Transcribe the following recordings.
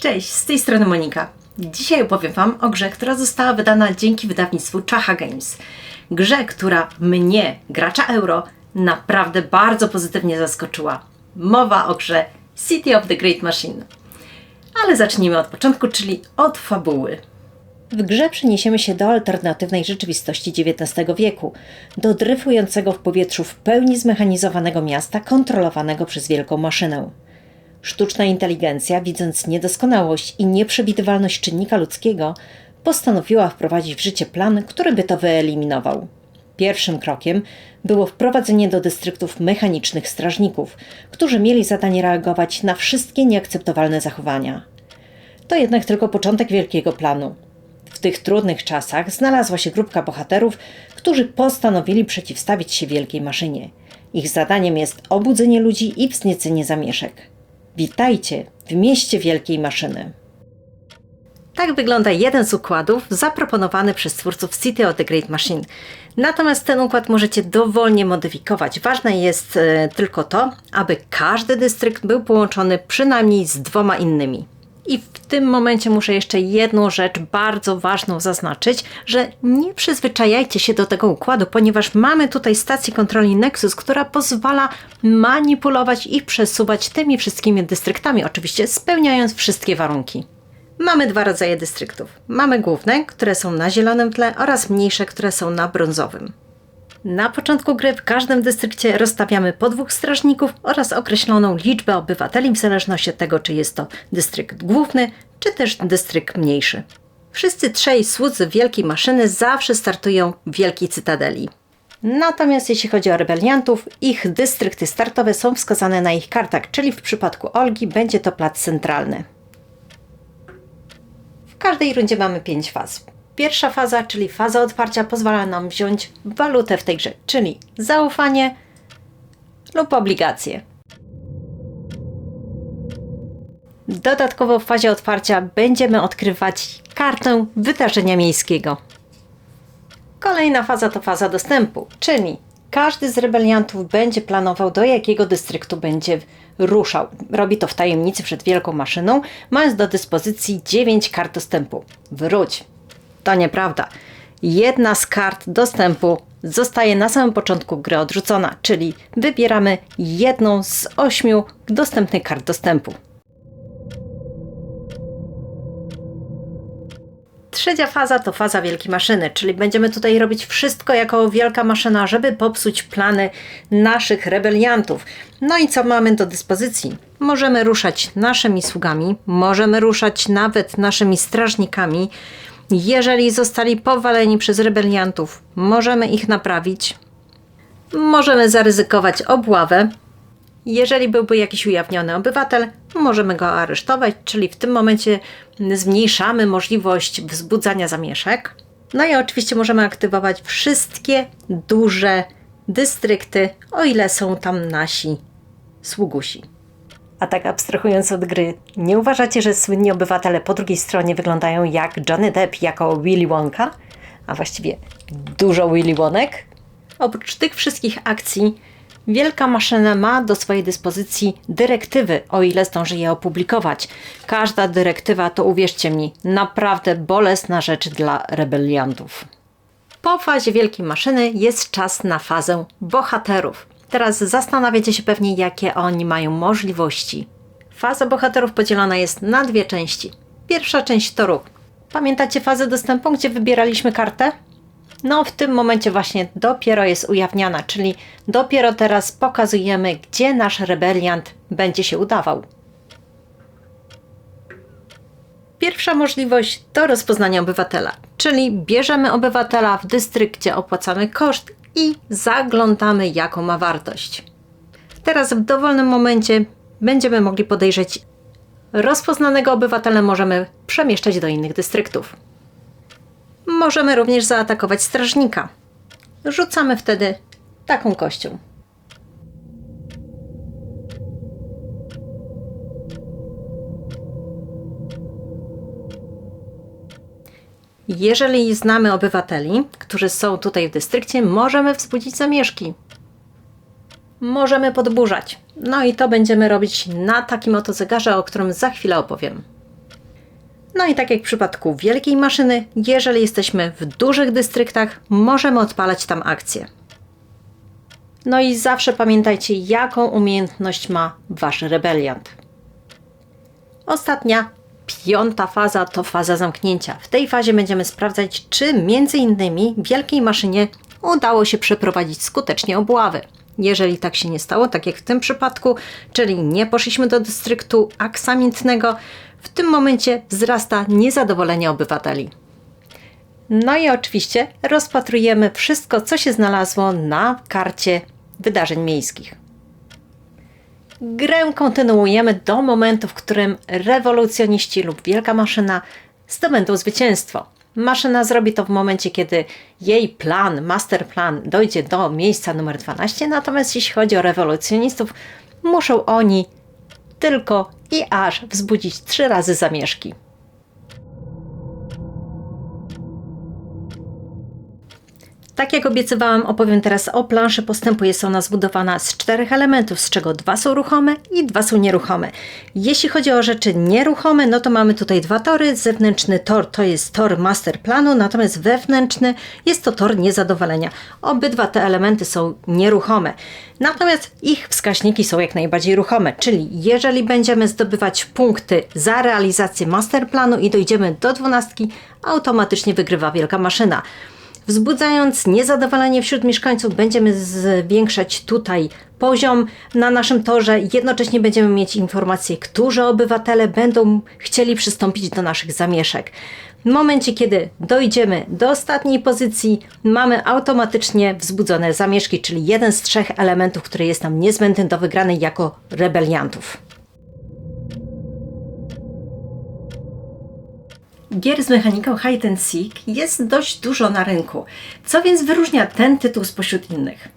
Cześć, z tej strony Monika. Dzisiaj opowiem Wam o grze, która została wydana dzięki wydawnictwu Chacha Games. Grze, która mnie, gracza euro, naprawdę bardzo pozytywnie zaskoczyła. Mowa o grze City of the Great Machine. Ale zacznijmy od początku, czyli od fabuły. W grze przeniesiemy się do alternatywnej rzeczywistości XIX wieku, do dryfującego w powietrzu w pełni zmechanizowanego miasta kontrolowanego przez wielką maszynę. Sztuczna inteligencja, widząc niedoskonałość i nieprzewidywalność czynnika ludzkiego, postanowiła wprowadzić w życie plan, który by to wyeliminował. Pierwszym krokiem było wprowadzenie do dystryktów mechanicznych strażników, którzy mieli zadanie reagować na wszystkie nieakceptowalne zachowania. To jednak tylko początek wielkiego planu. W tych trudnych czasach znalazła się grupka bohaterów, którzy postanowili przeciwstawić się wielkiej maszynie. Ich zadaniem jest obudzenie ludzi i wzniecenie zamieszek. Witajcie w mieście wielkiej maszyny. Tak wygląda jeden z układów zaproponowany przez twórców City of the Great Machine. Natomiast ten układ możecie dowolnie modyfikować. Ważne jest e, tylko to, aby każdy dystrykt był połączony przynajmniej z dwoma innymi. I w tym momencie muszę jeszcze jedną rzecz bardzo ważną zaznaczyć, że nie przyzwyczajajcie się do tego układu, ponieważ mamy tutaj stację kontroli Nexus, która pozwala manipulować i przesuwać tymi wszystkimi dystryktami, oczywiście spełniając wszystkie warunki. Mamy dwa rodzaje dystryktów. Mamy główne, które są na zielonym tle oraz mniejsze, które są na brązowym. Na początku gry w każdym dystrykcie rozstawiamy po dwóch strażników oraz określoną liczbę obywateli w zależności od tego, czy jest to dystrykt główny, czy też dystrykt mniejszy. Wszyscy trzej słudzy wielkiej maszyny zawsze startują w wielkiej cytadeli. Natomiast jeśli chodzi o rebeliantów, ich dystrykty startowe są wskazane na ich kartach, czyli w przypadku Olgi będzie to plac centralny. W każdej rundzie mamy 5 faz. Pierwsza faza, czyli faza otwarcia, pozwala nam wziąć walutę w tej grze, czyli zaufanie lub obligacje. Dodatkowo w fazie otwarcia będziemy odkrywać kartę wydarzenia miejskiego. Kolejna faza to faza dostępu, czyli każdy z rebeliantów będzie planował, do jakiego dystryktu będzie ruszał. Robi to w tajemnicy przed wielką maszyną, mając do dyspozycji 9 kart dostępu. Wróć! To nieprawda. Jedna z kart dostępu zostaje na samym początku gry odrzucona, czyli wybieramy jedną z ośmiu dostępnych kart dostępu. Trzecia faza to faza wielkiej maszyny, czyli będziemy tutaj robić wszystko jako wielka maszyna, żeby popsuć plany naszych rebeliantów. No i co mamy do dyspozycji? Możemy ruszać naszymi sługami, możemy ruszać nawet naszymi strażnikami. Jeżeli zostali powaleni przez rebeliantów, możemy ich naprawić. Możemy zaryzykować obławę, jeżeli byłby jakiś ujawniony obywatel, możemy go aresztować, czyli w tym momencie zmniejszamy możliwość wzbudzania zamieszek. No i oczywiście możemy aktywować wszystkie duże dystrykty, o ile są tam nasi sługusi. A tak abstrahując od gry, nie uważacie, że słynni obywatele po drugiej stronie wyglądają jak Johnny Depp jako Willy Wonka? A właściwie dużo Willy Wonek? Oprócz tych wszystkich akcji, Wielka maszyna ma do swojej dyspozycji dyrektywy, o ile zdąży je opublikować. Każda dyrektywa to, uwierzcie mi, naprawdę bolesna rzecz dla rebeliantów. Po fazie wielkiej maszyny jest czas na fazę bohaterów. Teraz zastanawiacie się pewnie, jakie oni mają możliwości. Faza bohaterów podzielona jest na dwie części. Pierwsza część to ruch. Pamiętacie fazę dostępu, gdzie wybieraliśmy kartę? No, w tym momencie właśnie dopiero jest ujawniana, czyli dopiero teraz pokazujemy, gdzie nasz rebeliant będzie się udawał. Pierwsza możliwość to rozpoznanie obywatela, czyli bierzemy obywatela w dystrykcie, opłacamy koszt i zaglądamy, jaką ma wartość. Teraz w dowolnym momencie będziemy mogli podejrzeć rozpoznanego obywatela, możemy przemieszczać do innych dystryktów. Możemy również zaatakować strażnika. Rzucamy wtedy taką kością. Jeżeli znamy obywateli, którzy są tutaj w dystrykcie, możemy wzbudzić zamieszki. Możemy podburzać. No i to będziemy robić na takim oto zegarze, o którym za chwilę opowiem. No i tak jak w przypadku wielkiej maszyny, jeżeli jesteśmy w dużych dystryktach, możemy odpalać tam akcje. No i zawsze pamiętajcie, jaką umiejętność ma wasz rebeliant. Ostatnia, piąta faza to faza zamknięcia. W tej fazie będziemy sprawdzać, czy między innymi wielkiej maszynie udało się przeprowadzić skutecznie obławy. Jeżeli tak się nie stało, tak jak w tym przypadku, czyli nie poszliśmy do dystryktu aksamitnego, w tym momencie wzrasta niezadowolenie obywateli. No i oczywiście rozpatrujemy wszystko, co się znalazło na karcie wydarzeń miejskich. Grę kontynuujemy do momentu, w którym rewolucjoniści lub wielka maszyna zdobędą zwycięstwo. Maszyna zrobi to w momencie, kiedy jej plan, master plan dojdzie do miejsca numer 12, natomiast jeśli chodzi o rewolucjonistów, muszą oni tylko i aż wzbudzić trzy razy zamieszki. Tak jak obiecywałam, opowiem teraz o planszy postępu. Jest ona zbudowana z czterech elementów, z czego dwa są ruchome i dwa są nieruchome. Jeśli chodzi o rzeczy nieruchome, no to mamy tutaj dwa tory. Zewnętrzny tor to jest tor master planu, natomiast wewnętrzny jest to tor niezadowolenia. Obydwa te elementy są nieruchome. Natomiast ich wskaźniki są jak najbardziej ruchome, czyli jeżeli będziemy zdobywać punkty za realizację masterplanu i dojdziemy do dwunastki, automatycznie wygrywa wielka maszyna. Wzbudzając niezadowolenie wśród mieszkańców, będziemy zwiększać tutaj poziom na naszym torze. Jednocześnie będziemy mieć informacje, którzy obywatele będą chcieli przystąpić do naszych zamieszek. W momencie, kiedy dojdziemy do ostatniej pozycji, mamy automatycznie wzbudzone zamieszki, czyli jeden z trzech elementów, który jest nam niezbędny do wygranej jako rebeliantów. Gier z mechaniką Hide and Seek jest dość dużo na rynku. Co więc wyróżnia ten tytuł spośród innych?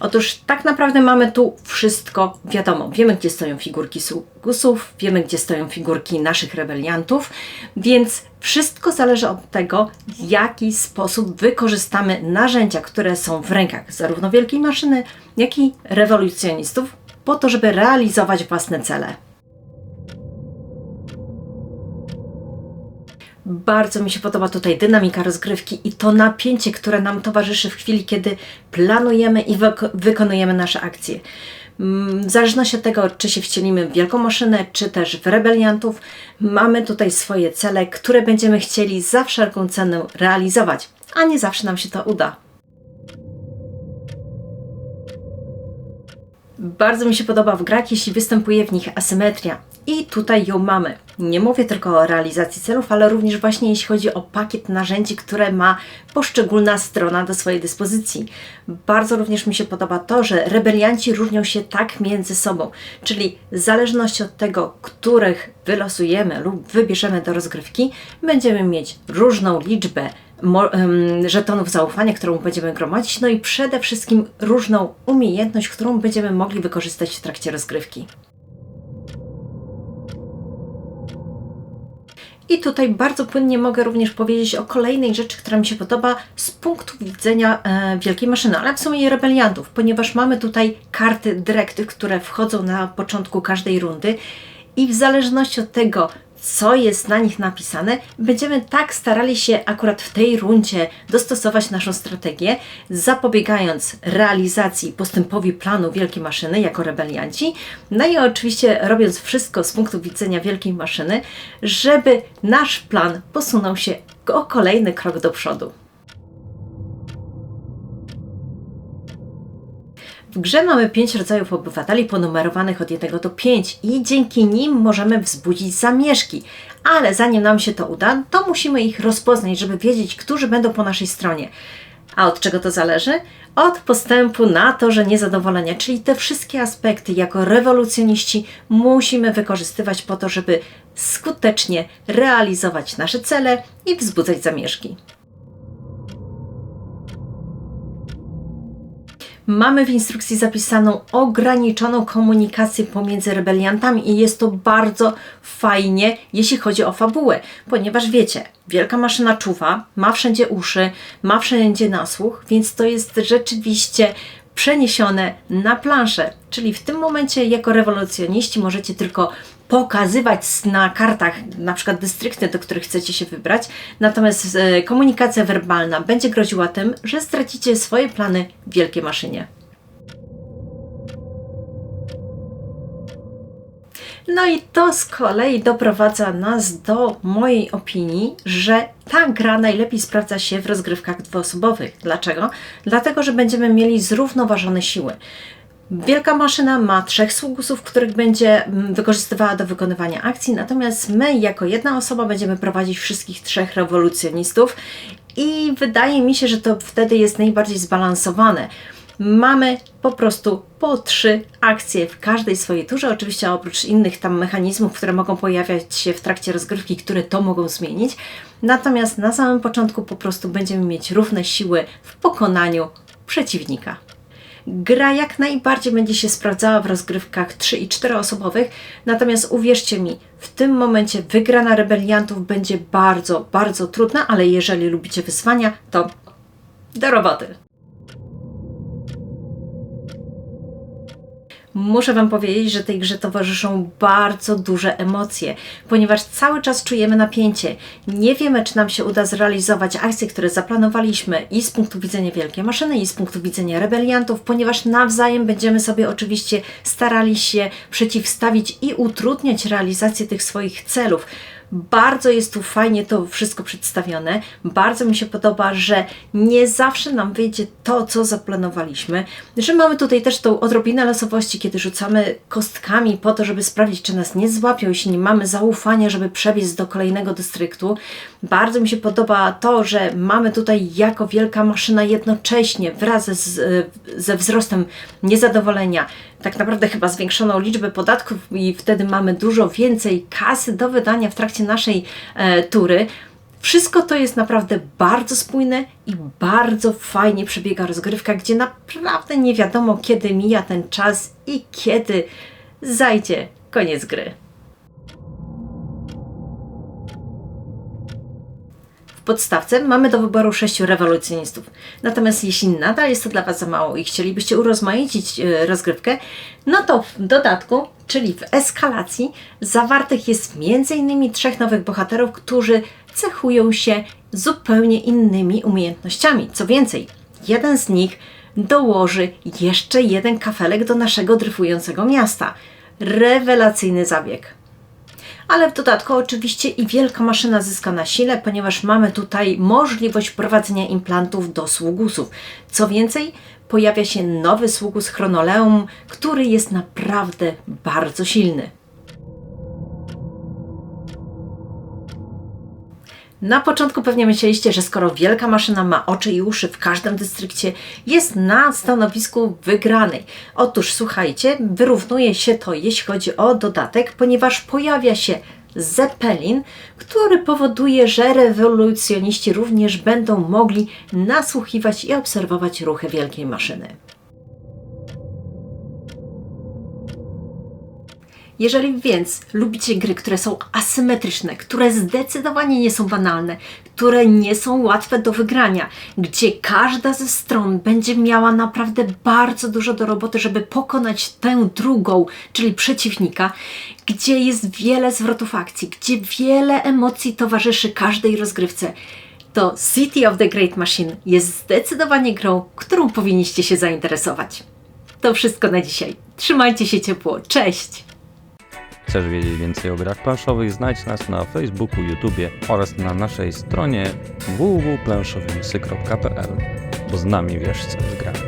Otóż tak naprawdę mamy tu wszystko wiadomo. Wiemy, gdzie stoją figurki Sugusów, wiemy, gdzie stoją figurki naszych rebeliantów, więc wszystko zależy od tego, w jaki sposób wykorzystamy narzędzia, które są w rękach zarówno wielkiej maszyny, jak i rewolucjonistów, po to, żeby realizować własne cele. Bardzo mi się podoba tutaj dynamika rozgrywki i to napięcie, które nam towarzyszy w chwili, kiedy planujemy i wykonujemy nasze akcje. Mm, w zależności od tego, czy się wcielimy w wielką maszynę, czy też w rebeliantów, mamy tutaj swoje cele, które będziemy chcieli za wszelką cenę realizować, a nie zawsze nam się to uda. Bardzo mi się podoba w grach, jeśli występuje w nich asymetria. I tutaj ją mamy. Nie mówię tylko o realizacji celów, ale również właśnie jeśli chodzi o pakiet narzędzi, które ma poszczególna strona do swojej dyspozycji. Bardzo również mi się podoba to, że rebelianci różnią się tak między sobą, czyli w zależności od tego, których wylosujemy lub wybierzemy do rozgrywki, będziemy mieć różną liczbę żetonów zaufania, którą będziemy gromadzić, no i przede wszystkim różną umiejętność, którą będziemy mogli wykorzystać w trakcie rozgrywki. I tutaj bardzo płynnie mogę również powiedzieć o kolejnej rzeczy, która mi się podoba z punktu widzenia e, wielkiej maszyny, ale w sumie rebeliantów, ponieważ mamy tutaj karty dyrektyw, które wchodzą na początku każdej rundy. I w zależności od tego, co jest na nich napisane, będziemy tak starali się akurat w tej rundzie dostosować naszą strategię, zapobiegając realizacji postępowi planu wielkiej maszyny jako rebelianci, no i oczywiście robiąc wszystko z punktu widzenia wielkiej maszyny, żeby nasz plan posunął się o kolejny krok do przodu. W grze mamy pięć rodzajów obywateli ponumerowanych od 1 do 5 i dzięki nim możemy wzbudzić zamieszki. Ale zanim nam się to uda, to musimy ich rozpoznać, żeby wiedzieć, którzy będą po naszej stronie. A od czego to zależy? Od postępu na torze niezadowolenia, czyli te wszystkie aspekty jako rewolucjoniści musimy wykorzystywać po to, żeby skutecznie realizować nasze cele i wzbudzać zamieszki. Mamy w instrukcji zapisaną ograniczoną komunikację pomiędzy rebeliantami i jest to bardzo fajnie, jeśli chodzi o fabułę, ponieważ wiecie, wielka maszyna czuwa, ma wszędzie uszy, ma wszędzie nasłuch, więc to jest rzeczywiście przeniesione na planszę. Czyli w tym momencie, jako rewolucjoniści, możecie tylko pokazywać na kartach na przykład dystrykty, do których chcecie się wybrać, natomiast e, komunikacja werbalna będzie groziła tym, że stracicie swoje plany w wielkiej maszynie. No i to z kolei doprowadza nas do mojej opinii, że ta gra najlepiej sprawdza się w rozgrywkach dwuosobowych. Dlaczego? Dlatego, że będziemy mieli zrównoważone siły. Wielka maszyna ma trzech sługusów, których będzie mm, wykorzystywała do wykonywania akcji, natomiast my, jako jedna osoba, będziemy prowadzić wszystkich trzech rewolucjonistów i wydaje mi się, że to wtedy jest najbardziej zbalansowane mamy po prostu po trzy akcje w każdej swojej turze. Oczywiście oprócz innych tam mechanizmów, które mogą pojawiać się w trakcie rozgrywki, które to mogą zmienić. Natomiast na samym początku po prostu będziemy mieć równe siły w pokonaniu przeciwnika. Gra jak najbardziej będzie się sprawdzała w rozgrywkach 3 i 4 osobowych, natomiast uwierzcie mi, w tym momencie wygrana rebeliantów będzie bardzo, bardzo trudna, ale jeżeli lubicie wyzwania, to do roboty. Muszę Wam powiedzieć, że tej grze towarzyszą bardzo duże emocje, ponieważ cały czas czujemy napięcie. Nie wiemy, czy nam się uda zrealizować akcje, które zaplanowaliśmy i z punktu widzenia wielkiej maszyny, i z punktu widzenia rebeliantów, ponieważ nawzajem będziemy sobie oczywiście starali się przeciwstawić i utrudniać realizację tych swoich celów. Bardzo jest tu fajnie to wszystko przedstawione. Bardzo mi się podoba, że nie zawsze nam wyjdzie to, co zaplanowaliśmy. Że mamy tutaj też tą odrobinę losowości, kiedy rzucamy kostkami po to, żeby sprawdzić, czy nas nie złapią, jeśli nie mamy zaufania, żeby przebiec do kolejnego dystryktu. Bardzo mi się podoba to, że mamy tutaj jako wielka maszyna jednocześnie wraz z, ze wzrostem niezadowolenia tak naprawdę chyba zwiększoną liczbę podatków i wtedy mamy dużo więcej kasy do wydania w trakcie naszej e, tury. Wszystko to jest naprawdę bardzo spójne i bardzo fajnie przebiega rozgrywka, gdzie naprawdę nie wiadomo kiedy mija ten czas i kiedy zajdzie koniec gry. Podstawce mamy do wyboru sześciu rewolucjonistów. Natomiast jeśli nadal jest to dla Was za mało i chcielibyście urozmaicić e, rozgrywkę, no to w dodatku, czyli w eskalacji, zawartych jest m.in. trzech nowych bohaterów, którzy cechują się zupełnie innymi umiejętnościami. Co więcej, jeden z nich dołoży jeszcze jeden kafelek do naszego dryfującego miasta. Rewelacyjny zabieg ale w dodatku oczywiście i wielka maszyna zyska na sile, ponieważ mamy tutaj możliwość prowadzenia implantów do sługusów. Co więcej, pojawia się nowy sługus Chronoleum, który jest naprawdę bardzo silny. Na początku pewnie myśleliście, że skoro wielka maszyna ma oczy i uszy w każdym dystrykcie, jest na stanowisku wygranej. Otóż słuchajcie, wyrównuje się to, jeśli chodzi o dodatek, ponieważ pojawia się Zeppelin, który powoduje, że rewolucjoniści również będą mogli nasłuchiwać i obserwować ruchy wielkiej maszyny. Jeżeli więc lubicie gry, które są asymetryczne, które zdecydowanie nie są banalne, które nie są łatwe do wygrania, gdzie każda ze stron będzie miała naprawdę bardzo dużo do roboty, żeby pokonać tę drugą, czyli przeciwnika, gdzie jest wiele zwrotów akcji, gdzie wiele emocji towarzyszy każdej rozgrywce, to City of the Great Machine jest zdecydowanie grą, którą powinniście się zainteresować. To wszystko na dzisiaj. Trzymajcie się ciepło. Cześć! Chcesz wiedzieć więcej o grach planszowych? Znajdź nas na Facebooku, YouTubie oraz na naszej stronie www.planszowimisy.pl, bo z nami wiesz co jest.